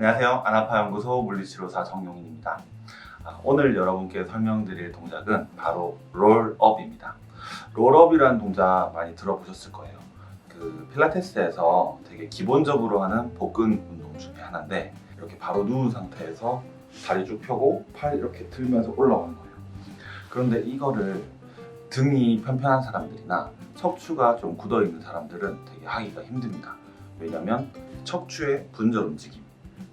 안녕하세요. 아나파연구소 물리치료사 정용인입니다. 아, 오늘 여러분께 설명드릴 동작은 바로 롤업입니다. 롤업이라는 동작 많이 들어보셨을 거예요. 그 필라테스에서 되게 기본적으로 하는 복근 운동 중에 하나인데 이렇게 바로 누운 상태에서 다리 쭉 펴고 팔 이렇게 들면서 올라오는 거예요. 그런데 이거를 등이 편편한 사람들이나 척추가 좀 굳어 있는 사람들은 되게 하기가 힘듭니다. 왜냐면 척추의 분절 움직임,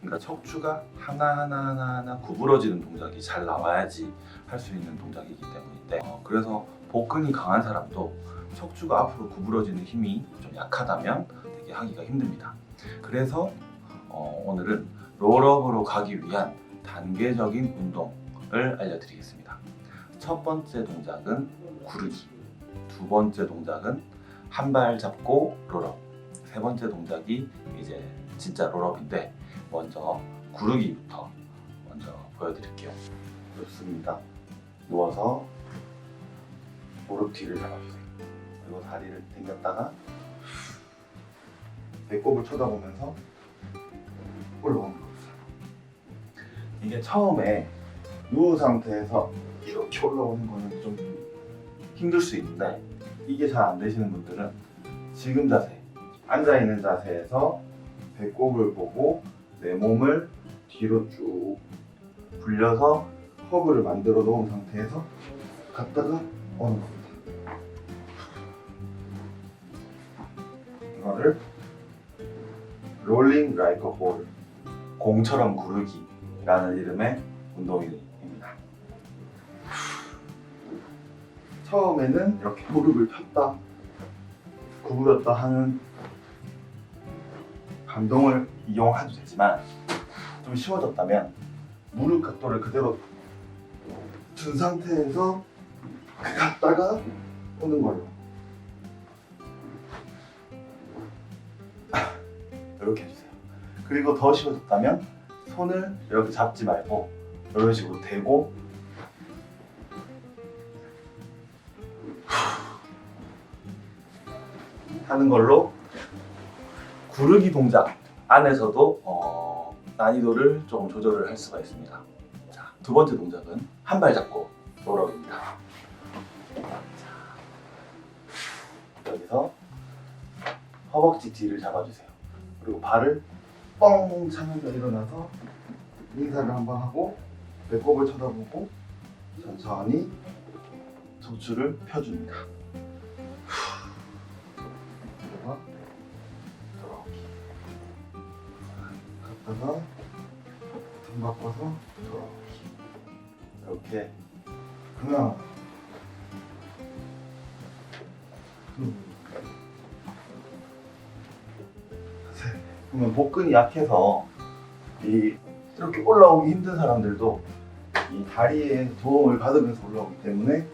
그러니까 척추가 하나하나 하나하나 구부러지는 동작이 잘 나와야지 할 수 있는 동작이기 때문인데 어, 그래서 복근이 강한 사람도 척추가 앞으로 구부러지는 힘이 좀 약하다면 되게 하기가 힘듭니다. 그래서 어, 오늘은 롤업으로 가기 위한 단계적인 운동을 알려드리겠습니다. 첫 번째 동작은 구르기, 두 번째 동작은 한 발 잡고 롤업, 세 번째 동작이 이제 진짜 롤업인데 먼저 구르기부터 먼저 보여드릴게요. 좋습니다. 누워서 무릎 뒤를 잡아주세요. 그리고 다리를 당겼다가 배꼽을 쳐다보면서 올라오는 거예요. 이게 처음에 누운 상태에서 이렇게 올라오는 거는 좀 힘들 수 있는데 이게 잘 안 되시는 분들은 지금 자세, 앉아 있는 자세에서 배꼽을 보고 내 몸을 뒤로 쭉 불려서 허브를 만들어 놓은 상태에서 갔다가 오는 겁니다. 이거를 롤링 라이커 볼 공처럼 구르기라는 이름의 운동입니다. 처음에는 이렇게 무릎을 폈다 구부렸다 하는 감동을 이용해도 되지만 좀 쉬워졌다면 무릎 각도를 그대로 둔 상태에서 갔다가 오는 걸로. 이렇게 해주세요. 그리고 더 쉬워졌다면 손을 이렇게 잡지 말고 이런 식으로 대고. 하는 걸로 구르기 동작 안에서도 어, 난이도를 조금 조절을 할 수가 있습니다. 자, 두 번째 동작은 한 발 잡고. 자, 여기서 허벅지 뒤를 잡아주세요. 그리고 발을 뻥 차면서 일어나서 인사를 한번 하고 배꼽을 쳐다보고 천천히 척추를 펴줍니다. 갔다가 등 바꿔서 돌아오기. 이렇게 하나, 둘, 셋. 그러면 복근이 약해서 이 이렇게 올라오기 힘든 사람들도 이 다리에 도움을 받으면서 올라오기 때문에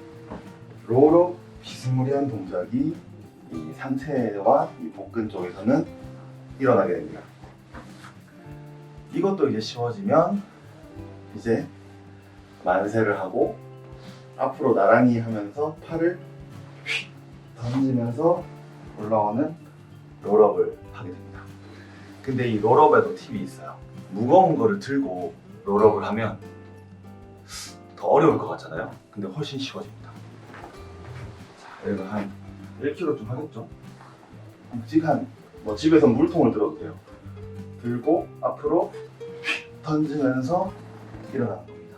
롤업 비스무리한 동작이 이 상체와 이 복근 쪽에서는 일어나게 됩니다. 이것도 이제 쉬워지면 이제 만세를 하고 앞으로 나란히 하면서 팔을 휙 던지면서 올라오는 롤업을 하게 됩니다. 근데 이 롤업에도 팁이 있어요. 무거운 거를 들고 롤업을 하면 더 어려울 것 같잖아요. 근데 훨씬 쉬워집니다. 자, 여기가 한 1kg 좀 하겠죠? 묵직한 뭐 집에서 물통을 들어도 돼요. 들고 앞으로 휙 던지면서 일어나는 겁니다.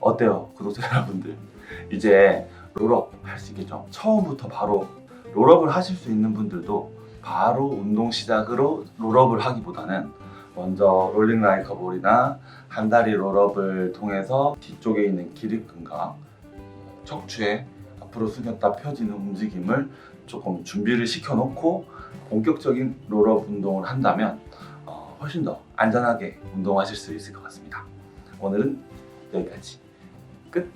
어때요, 구독자 여러분들? 이제 롤업 할 수 있겠죠? 처음부터 바로 롤업을 하실 수 있는 분들도 바로 운동 시작으로 롤업을 하기보다는 먼저 롤링 라이커 볼이나 한 다리 롤업을 통해서 뒤쪽에 있는 기립근과 척추에 앞으로 숙였다 펴지는 움직임을 조금 준비를 시켜놓고 본격적인 롤업 운동을 한다면 어, 훨씬 더 안전하게 운동하실 수 있을 것 같습니다. 오늘은 여기까지 끝.